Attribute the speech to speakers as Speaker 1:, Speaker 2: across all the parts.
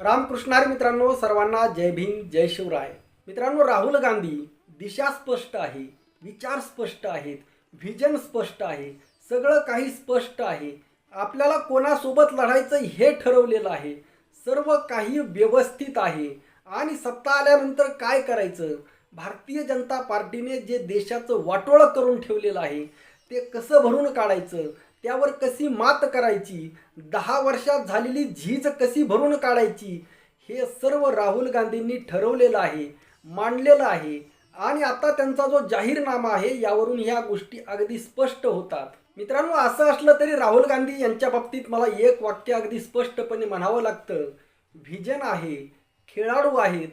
Speaker 1: रामकृष्णार मित्रांनो सर्वांना जय भीम जय शिवराय. मित्रांनो राहुल गांधी दिशा स्पष्ट आहे विचार स्पष्ट आहेत व्हिजन स्पष्ट आहे सगळं काही स्पष्ट आहे. आपल्याला कोणासोबत लढायचं हे ठरवलेलं आहे. सर्व काही व्यवस्थित आहे. आणि सत्ता आल्यानंतर काय करायचं? भारतीय जनता पार्टीने जे देशाचं वाटोळं करून ठेवलेलं आहे ते कसं भरून काढायचं? त्यावर कशी मात करायची? दहा वर्षात झालेली झीज कशी भरून काढायची? हे सर्व राहुल गांधींनी ठरवलेलं आहे मांडलेलं आहे. आणि आता त्यांचा जो जाहीरनामा आहे यावरून ह्या गोष्टी अगदी स्पष्ट होतात. मित्रांनो असं असलं तरी राहुल गांधी यांच्या बाबतीत मला एक वाक्य अगदी स्पष्टपणे म्हणावं लागतं. व्हिजन आहे खेळाडू आहेत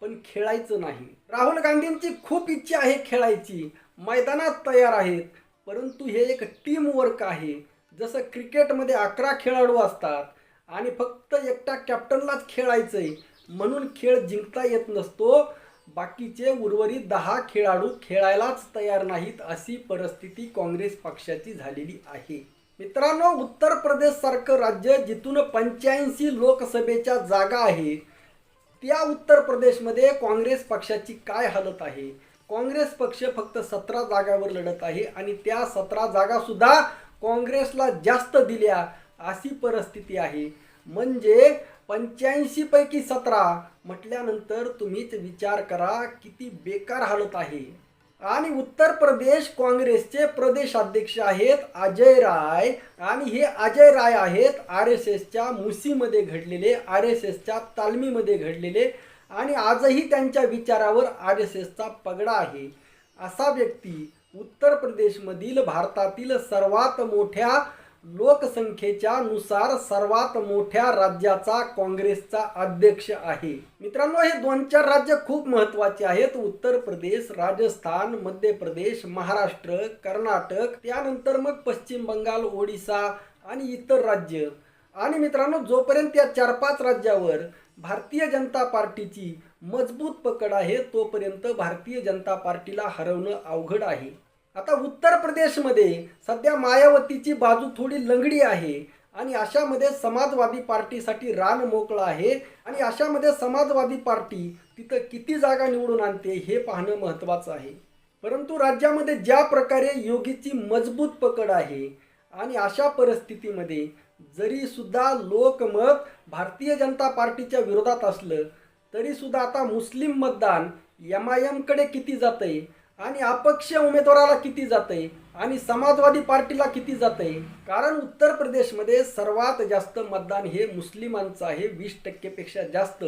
Speaker 1: पण खेळायचं नाही. राहुल गांधींची खूप इच्छा आहे खेळायची. मैदानात तयार आहेत परंतु हे एक टीम वर्क आहे. जसं क्रिकेटमध्ये अकरा खेळाडू असतात आणि फक्त एकटा कॅप्टनलाच खेळायचं आहे म्हणून खेळ जिंकता येत नसतो. बाकीचे उर्वरित दहा खेळाडू खेळायलाच तयार नाहीत अशी परिस्थिती काँग्रेस पक्षाची झालेली आहे. मित्रांनो उत्तर प्रदेश सारखं राज्य जिथून पंच्याऐंशी लोकसभेच्या जागा आहेत त्या उत्तर प्रदेशमध्ये काँग्रेस पक्षाची काय हालत आहे? काँग्रेस पक्ष फक्त सतरा जागावर लढत आहे आणि त्या सतरा जागासुद्धा काँग्रेसला जास्त दिल्या अशी परिस्थिती आहे. म्हणजे पंच्याऐंशी पैकी सतरा म्हटल्यानंतर तुम्हीच विचार करा किती बेकार हालत आहे. आणि उत्तर प्रदेश काँग्रेसचे प्रदेशाध्यक्ष आहेत अजय राय आणि हे अजय राय आहेत आर एस एसच्या मुसीमध्ये घडलेले आर एस एसच्या तालमीमध्ये घडलेले आणि आजही त्यांच्या विचारावर आर एस एसचा पगडा आहे. असा व्यक्ती उत्तर प्रदेशमधील भारतातील सर्वात मोठ्या लोकसंख्येच्या नुसार सर्वात मोठ्या राज्याचा काँग्रेसचा अध्यक्ष आहे. मित्रांनो हे दोन चार राज्य खूप महत्त्वाचे आहेत. उत्तर प्रदेश राजस्थान मध्य प्रदेश महाराष्ट्र कर्नाटक त्यानंतर मग पश्चिम बंगाल ओडिसा आणि इतर राज्य. आणि मित्रांनो जोपर्यंत या चार पाच राज्यावर भारतीय जनता पार्टीची मजबूत पकड आहे तोपर्यंत भारतीय जनता पार्टीला हरवणं अवघड आहे. आता उत्तर प्रदेशमध्ये सध्या मायावतीची बाजू थोडी लंगडी आहे आणि अशामध्ये समाजवादी पार्टीसाठी रान मोकळं आहे आणि अशामध्ये समाजवादी पार्टी तिथं किती जागा निवडून आणते हे पाहणं महत्त्वाचं आहे. परंतु राज्यामध्ये ज्या प्रकारे योगीची मजबूत पकड आहे आणि अशा परिस्थितीमध्ये जरी सुद्धा लोकमत भारतीय जनता पार्टीच्या विरोधात असलं तरी सुद्धा आता मुस्लिम मतदान एम आय एमकडे किती जातंय आणि अपक्ष उमेदवाराला किती जातंय आणि समाजवादी पार्टीला किती जातंय? कारण उत्तर प्रदेशमध्ये सर्वात जास्त मतदान हे मुस्लिमांचं आहे वीस टक्केपेक्षा जास्त.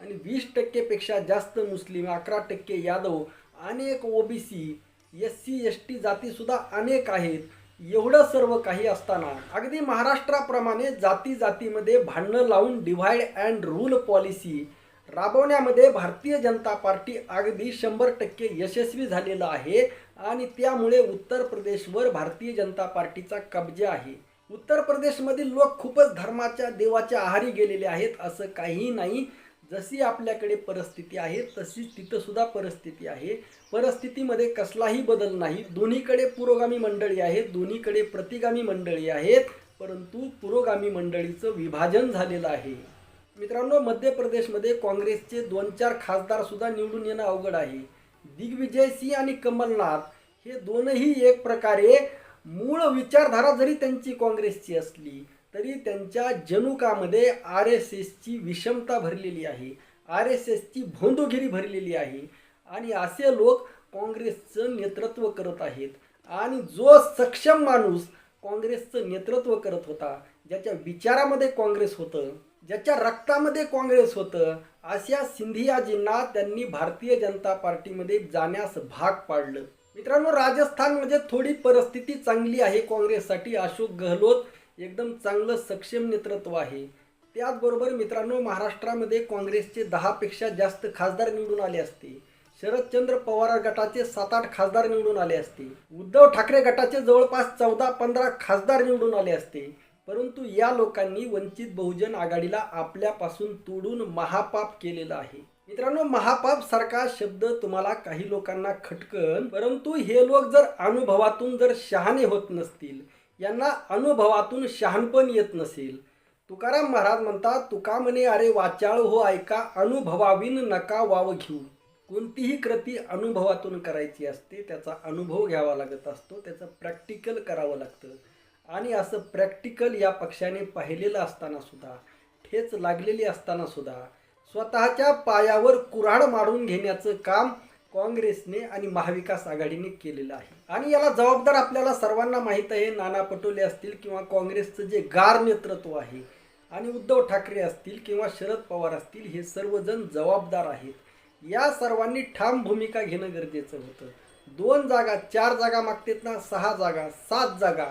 Speaker 1: आणि वीस टक्केपेक्षा जास्त मुस्लिम अकरा टक्के यादव अनेक OBC S C S T जातीसुद्धा अनेक आहेत. एवढं सर्व काही असताना अगदी महाराष्ट्राप्रमाणे जाती जातीमध्ये भांडणं लावून डिव्हाइड अँड रूल पॉलिसी राबवण्यामध्ये भारतीय जनता पार्टी अगदी शंभर टक्के यशस्वी झालेलं आहे आणि त्यामुळे उत्तर प्रदेशवर भारतीय जनता पार्टीचा कब्जा आहे. उत्तर प्रदेशमधील लोक खूपच धर्माच्या देवाच्या आहारी गेलेले आहेत असं काही नाही. जशी आपल्याकडे परिस्थिती आहे तशीच तिथंसुद्धा परिस्थिती आहे. परिस्थितीमध्ये कसलाही बदल नाही. दोन्हीकडे पुरोगामी मंडळी आहेत दोन्हीकडे प्रतिगामी मंडळी आहेत परंतु पुरोगामी मंडळीचं विभाजन झालेलं आहे. मित्रांनो मध्य प्रदेशमध्ये काँग्रेसचे दोन चार खासदारसुद्धा निवडून येणं अवघड आहे. दिग्विजय सिंह आणि कमलनाथ हे दोनही एक प्रकारे मूळ विचारधारा जरी त्यांची काँग्रेसची असली तरी त्यांच्या जनुकामध्ये आर एस एसची विषमता भरलेली आहे. आर एस एसची भोंदोगिरी भरलेली आहे. आणि असे लोक काँग्रेसचं नेतृत्व करत आहेत. आणि जो सक्षम माणूस काँग्रेसचं नेतृत्व करत होता ज्याच्या विचारामध्ये काँग्रेस होतं ज्याच्या रक्तामध्ये काँग्रेस होतं अशा सिंधियाजींना त्यांनी भारतीय जनता पार्टीमध्ये जाण्यास भाग पाडलं. मित्रांनो राजस्थानमध्ये म्हणजे थोडी परिस्थिती चांगली आहे काँग्रेससाठी. अशोक गहलोत एकदम चांगलं सक्षम नेतृत्व आहे. त्याचबरोबर मित्रांनो महाराष्ट्रामध्ये काँग्रेसचे दहापेक्षा जास्त खासदार निवडून आले असते. शरदचंद्र पवार गटाचे सात आठ खासदार निवडून आले असते. उद्धव ठाकरे गटाचे जवळपास चौदा पंधरा खासदार निवडून आले असते. परंतु या लोकांनी वंचित बहुजन आघाडीला आपल्यापासून तोडून महापाप केलेला आहे. मित्रांनो महापाप सारखा शब्द तुम्हाला काही लोकांना खटकन परंतु हे लोक जर अनुभवातून जर शहाणे होत नसतील यांना अनुभवातून शहाणपण येत नसेल. तुकाराम महाराज म्हणतात तुका म्हणे अरे वाचाळ हो ऐका अनुभवावीन नका वाव घेऊ. कोणतीही कृती अनुभवातून करायची असते त्याचा अनुभव घ्यावा लागत असतो त्याचं प्रॅक्टिकल करावं लागतं. आणि असं प्रॅक्टिकल या पक्षाने पाहिलेलं असताना सुद्धा ठेच लागलेली असताना सुद्धा स्वतःच्या पायावर कुऱ्हाड मारून घेण्याचं काम काँग्रेसने आणि महाविकास आघाडीने केलेलं आहे. आणि याला जबाबदार आपल्याला सर्वांना माहीत आहे नाना पटोले असतील किंवा काँग्रेसचं जे गार नेतृत्व आहे आणि उद्धव ठाकरे असतील किंवा शरद पवार असतील हे सर्वजण जबाबदार आहेत. या सर्वांनी ठाम भूमिका घेणं गरजेचं होतं. दोन जागा चार जागा मागतेत ना सहा जागा सात जागा.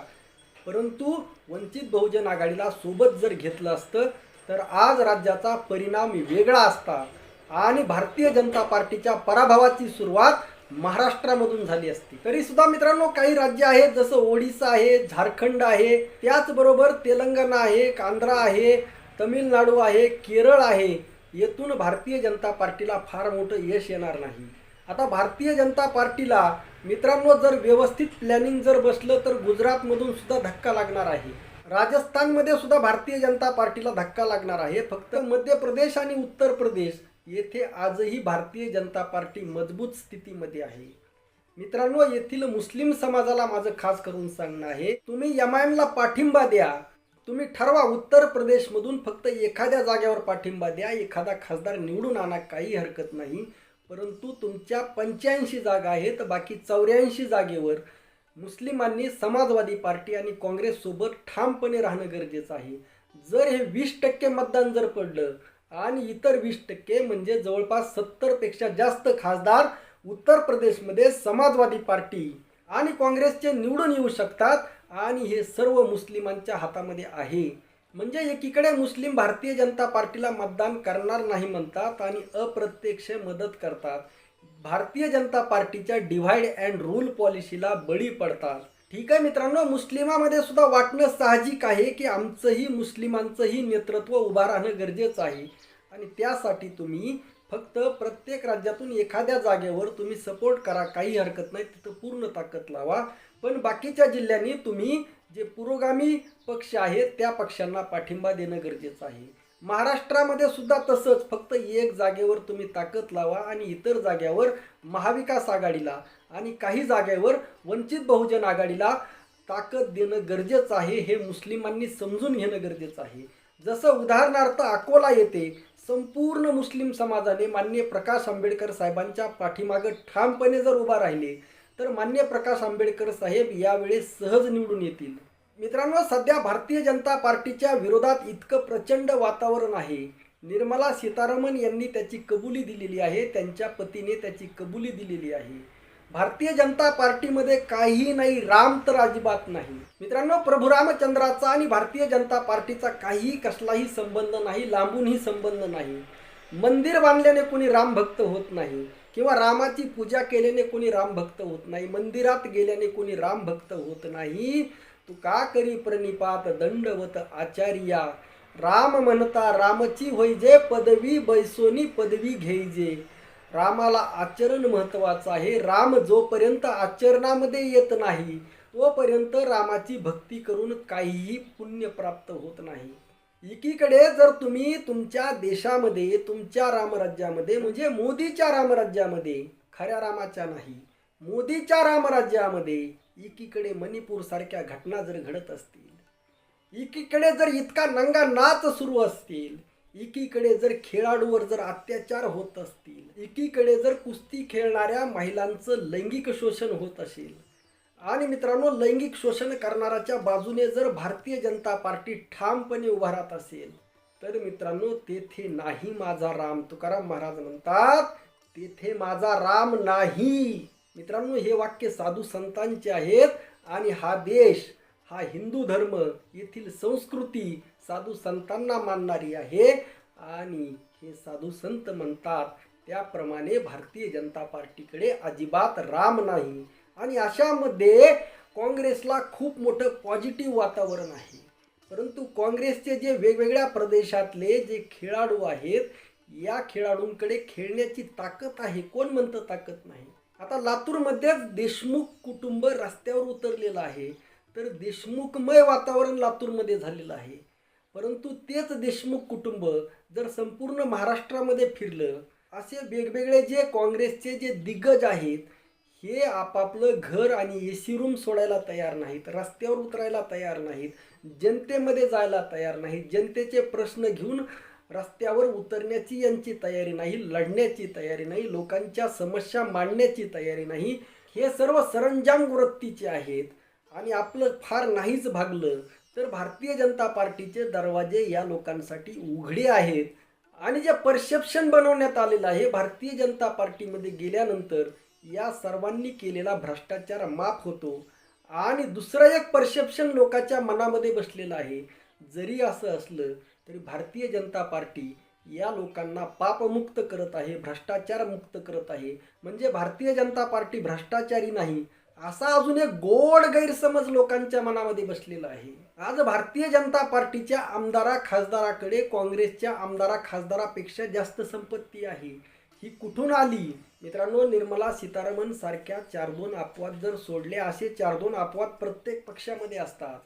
Speaker 1: परंतु वंचित बहुजन आघाडीला सोबत जर घेतलं असतं तर आज राज्याचा परिणाम वेगळा असता. आणि भारतीय जनता पार्टीच्या पराभवाची सुरुवात महाराष्ट्रामधून झाली असती. तरी सुद्धा मित्रांनो काही राज्य आहेत जसं ओडिसा आहे झारखंड आहे त्याचबरोबर तेलंगणा आहे कांद्रा आहे तमिळनाडू आहे केरळ आहे येथून भारतीय जनता पार्टीला फार मोठं यश येणार नाही. आता भारतीय जनता पार्टीला मित्रांनो जर व्यवस्थित प्लॅनिंग जर बसलं तर गुजरातमधून सुद्धा धक्का लागणार आहे. राजस्थानमध्ये सुद्धा भारतीय जनता पार्टीला धक्का लागणार आहे. फक्त मध्य प्रदेश आणि उत्तर प्रदेश येथे आजही भारतीय जनता पार्टी मजबूत स्थितीमध्ये आहे. मित्रांनो येथील मुस्लिम समाजाला माझं खास करून सांगणं आहे तुम्ही एम पाठिंबा द्या. तुम्ही ठरवा उत्तर प्रदेशमधून फक्त एखाद्या जागेवर पाठिंबा द्या. एखादा खासदार निवडून आणा काही हरकत नाही. परंतु तुमच्या पंच्याऐंशी जागा आहेत बाकी चौऱ्याऐंशी जागेवर मुस्लिमांनी समाजवादी पार्टी आणि काँग्रेससोबत ठामपणे राहणं गरजेचं आहे. जर हे वीस टक्के मतदान जर पडलं आणि इतर वीस टक्के म्हणजे जवळपास सत्तरपेक्षा जास्त खासदार उत्तर प्रदेशमध्ये समाजवादी पार्टी आणि काँग्रेसचे निवडून येऊ शकतात आणि हे सर्व मुस्लिमांच्या हातामध्ये आहे. म्हणजे एकीकडे मुस्लिम भारतीय जनता पार्टीला मतदान करणार नाही म्हणतात आणि अप्रत्यक्ष मदत करतात. भारतीय जनता पार्टीच्या डिव्हाइड अँड रूल पॉलिसीला बळी पडतात. ठीक आहे मित्रांनो मुस्लिमामध्ये सुद्धा वाटणं साहजिक आहे की आमचंही मुस्लिमांचंही नेतृत्व उभा राहणं गरजेचं आहे. आणि त्यासाठी तुम्ही फक्त प्रत्येक राज्यातून एखाद्या जागेवर तुम्ही सपोर्ट करा काही हरकत नाही तिथं पूर्ण ताकद लावा. पण बाकीच्या जिल्ह्यांनी तुम्ही जे पुरोगामी पक्ष आहेत त्या पक्षांना पाठिंबा देणं गरजेचं आहे. महाराष्ट्रामध्ये सुद्धा तसंच फक्त एक जागेवर तुम्ही ताकद लावा आणि इतर जाग्यावर महाविकास आघाडीला आणि काही जागेवर वंचित बहुजन आघाडीला ताकद देणं गरजेचं आहे हे मुस्लिमांनी समजून घेणं गरजेचं आहे. जसं उदाहरणार्थ अकोला येथे संपूर्ण मुस्लिम समाजाने मान्य प्रकाश आंबेडकर साहेबांच्या पाठीमागं ठामपणे जर उभा राहिले तर मान्य प्रकाश आंबेडकर साहेब यावेळेस सहज निवडून येतील. मित्रांनो सध्या भारतीय जनता पार्टीच्या विरोधात इतकं प्रचंड वातावरण आहे. निर्मला सीतारामन यांनी त्याची कबुली दिलेली आहे त्यांच्या पतीने त्याची कबुली दिलेली आहे. भारतीय जनता पार्टीमध्ये काही नाही राम तर अजिबात नाही. मित्रांनो प्रभू रामचंद्राचा आणि भारतीय जनता पार्टीचा काही कसलाही संबंध नाही लांबूनही संबंध नाही. मंदिर बांधल्याने कोणी रामभक्त होत नाही किंवा रामाची पूजा केल्याने कोणी रामभक्त होत नाही मंदिरात गेल्याने कोणी रामभक्त होत नाही. तू का करी प्रणिपात दंडवत आचार्या. राम म्हणता रामची होईजे पदवी बैसोनी पदवी घेईजे रामाला आचरण महत्त्वाचं आहे. राम जोपर्यंत आचरणामध्ये येत नाही तोपर्यंत रामाची भक्ती करून काहीही पुण्य प्राप्त होत नाही. एकीकडे जर तुम्ही तुमच्या देशामध्ये तुमच्या रामराज्यामध्ये म्हणजे मोदीच्या रामराज्यामध्ये खऱ्या रामाच्या नाही मोदीच्या रामराज्यामध्ये एकीकडे मणिपूर सारख्या घटना जर घडत असतील एकीकडे जर इतका नंगा नाच सुरू असतील एकीकडे जर खेळाडूवर जर अत्याचार होत असतील एकीकडे जर कुस्ती खेळणाऱ्या महिलांचं लैंगिक शोषण होत असेल आणि मित्रांनो लैंगिक शोषण करणाऱ्याच्या बाजूने जर भारतीय जनता पार्टी ठामपणे उभा राहत असेल तर मित्रांनो तेथे नाही माझा राम. तुकाराम महाराज म्हणतात तेथे माझा राम नाही. मित्रांनो हे वाक्य साधू संतांचे आहेत आणि हा देश हा हिंदू धर्म येथील संस्कृती साधू संतांना मानणारी आहे. आणि हे साधू संत म्हणतात त्याप्रमाणे भारतीय जनता पार्टीकडे अजिबात राम नाही. आणि अशामध्ये काँग्रेसला खूप मोठं पॉझिटिव्ह वातावरण आहे. परंतु काँग्रेसचे जे वेगवेगळ्या प्रदेशातले जे खेळाडू आहेत या खेळाडूंकडे खेळण्याची ताकद आहे. कोण म्हणतं ताकद नाही? आता लातूरमध्येच देशमुख कुटुंब रस्त्यावर उतरलेलं आहे. तर देशमुखमय वातावरण लातूरमध्ये झालेलं आहे. परंतु तेच देशमुख कुटुंब जर संपूर्ण महाराष्ट्रामध्ये फिरलं असे वेगवेगळे जे काँग्रेसचे जे दिग्गज आहेत हे आपापलं घर आणि ए सी रूम सोडायला तयार नाहीत रस्त्यावर उतरायला तयार नाहीत जनतेमध्ये जायला तयार नाहीत जनतेचे प्रश्न घेऊन रस्त्यावर उतरण्याची यांची तयारी नाही लढण्याची तयारी नाही लोकांच्या समस्या मांडण्याची तयारी नाही हे सर्व सरंजाम वृत्तीचे आहेत आणि आपलं फार नाहीच भागलं. तर भारतीय जनता पार्टीचे दरवाजे या लोकांसाठी उघडे आहेत. आणि जे परसेप्शन बनवण्यात आलेलं आहे भारतीय जनता पार्टीमध्ये गेल्यानंतर या सर्वांनी केलेला भ्रष्टाचार माफ होतो. आणि दुसरं एक परसेप्शन लोकांच्या मनामध्ये बसलेलं आहे. जरी असं असलं तरी भारतीय जनता पार्टी या लोकांना पापमुक्त करत आहे भ्रष्टाचार मुक्त करत आहे. म्हणजे भारतीय जनता पार्टी भ्रष्टाचारी नाही असा अजून एक गोड गैरसमज लोकांच्या मनामध्ये बसलेला आहे. आज भारतीय जनता पार्टीच्या आमदारा खासदाराकडे काँग्रेसच्या आमदारा खासदारापेक्षा जास्त संपत्ती आहे. ही कुठून आली? मित्रांनो निर्मला सीतारामन सारख्या चार दोन अपवाद जर सोडले असे चार दोन अपवाद प्रत्येक पक्षामध्ये असतात.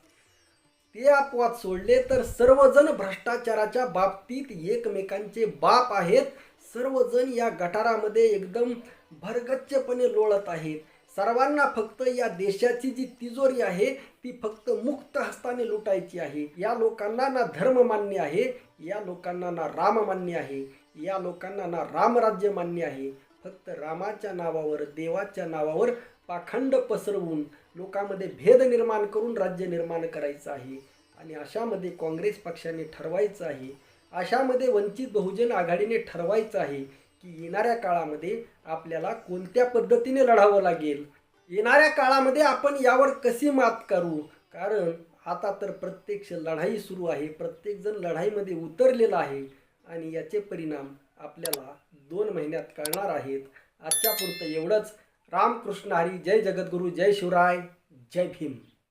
Speaker 1: ते अपवाद सोडले तर सर्वजण भ्रष्टाचाराच्या बाबतीत एकमेकांचे बाप आहेत. सर्वजण या गटारामध्ये एकदम भरगच्चपणे लोळत आहेत. सर्वांना फक्त या देशाची जी तिजोरी आहे ती फक्त मुक्त हस्ताने लुटायची आहे. या लोकांना ना धर्म मान्य आहे या लोकांना ना राम मान्य आहे या लोकांना ना रामराज्य मान्य आहे. फक्त रामाच्या नावावर देवाच्या नावावर पाखंड पसरवून लोकांमध्ये भेद निर्माण करून राज्य निर्माण करायचं आहे. आणि अशामध्ये काँग्रेस पक्षाने ठरवायचं आहे. अशामध्ये वंचित बहुजन आघाडीने ठरवायचं आहे. की येणाऱ्या काळामध्ये आपल्याला कोणत्या पद्धतीने लढावं लागेल? येणाऱ्या काळामध्ये आपण यावर कशी मात करू? कारण आता तर प्रत्यक्ष लढाई सुरू आहे. प्रत्येकजण लढाईमध्ये उतरलेला आहे आणि याचे परिणाम आपल्याला दोन महिन्यात कळणार आहेत. आजच्या पुरतं एवढंच. रामकृष्ण हरी. जय जगद्गुरू. जय शिवराय. जय भीम.